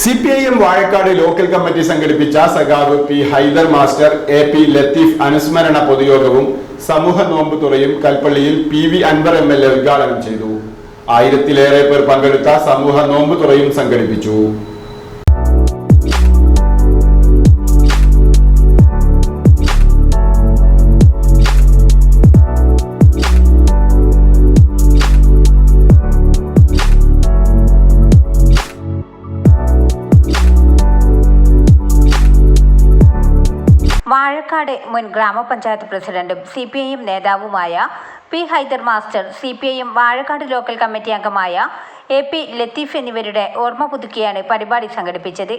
C P I M Vazhakkad local committee സംഘടിപ്പിച്ച സഖാവ് P Haidar master A P Latheef അനുസ്മരണ പൊതുയോഗവും സമൂഹ നോമ്പ് തുറയും കൽപ്പള്ളിയിൽ P V Anvar M L A ഉദ്ഘാടനം ചെയ്തു. ആയിരത്തിലേറെ പേർ പങ്കെടുത്ത സമൂഹ നോമ്പ് തുറയും സംഘടിപ്പിച്ചു. വാഴക്കാട് മുൻ ഗ്രാമപഞ്ചായത്ത് പ്രസിഡന്റും സി പി ഐ എം നേതാവുമായ P Haidar master C P I M Vazhakkad local committee അംഗമായ എ പി ലത്തീഫ് എന്നിവരുടെ ഓർമ്മ പുതുക്കിയാണ് പരിപാടി സംഘടിപ്പിച്ചത്.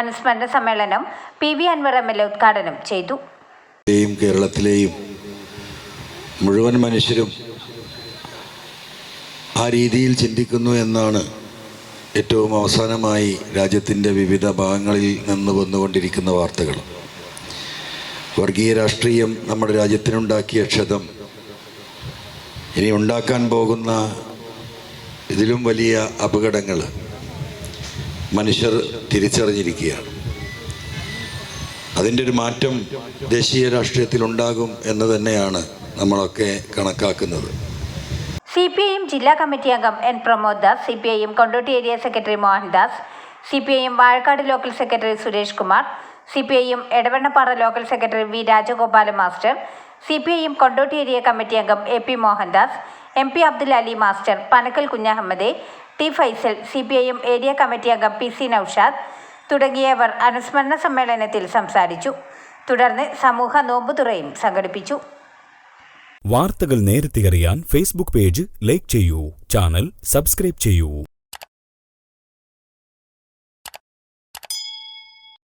അനുസ്മരണ സമ്മേളനം P V Anvar M L A ഉദ്ഘാടനം ചെയ്തു. കേരളത്തിലെയും മുഴുവൻ മനുഷ്യരും ആ രീതിയിൽ ചിന്തിക്കുന്നു എന്നാണ് ഏറ്റവും അവസാനമായി രാജ്യത്തിന്റെ വിവിധ ഭാഗങ്ങളിൽ നിന്ന് വന്നുകൊണ്ടിരിക്കുന്ന വാർത്തകൾ. വർഗീയ രാഷ്ട്രീയം നമ്മുടെ രാജ്യത്തിനുണ്ടാക്കിയ ക്ഷതം. ഇനി ഉണ്ടാക്കാൻ പോകുന്ന ഇതിലും വലിയ അപകടങ്ങൾ മനുഷ്യർ തിരിച്ചറിഞ്ഞിരിക്കുകയാണ്. അതിന്റെ ഒരു മാറ്റം ദേശീയ രാഷ്ട്രീയത്തിൽ ഉണ്ടാകും എന്ന് തന്നെയാണ് നമ്മളൊക്കെ കണക്കാക്കുന്നത്. സി പി ഐ എം ജില്ലാ കമ്മിറ്റി അംഗം N Pramod Das C P I M Kondotty area secretary Mohandas C P I M Vazhakkad local secretary Suresh Kumar C P I M Edavannappara local secretary V Rajagopala master C P I M Kondotty area committee അംഗം A P Mohandas M P Abdul Ali master Panakkal Kunhahammed T Faisal C P I M area committee അംഗം P C Naushad തുടങ്ങിയവർ അനുസ്മരണ സമ്മേളനത്തിൽ സംസാരിച്ചു. തുടർന്ന് സമൂഹ നോമ്പുതുറയും സംഘടിപ്പിച്ചു. വാർത്തകൾ നേരത്തെ അറിയാൻ ഫേസ്ബുക്ക് പേജ് ലൈക്ക് ചെയ്യൂ ചാനൽ സബ്സ്ക്രൈബ് ചെയ്യൂ.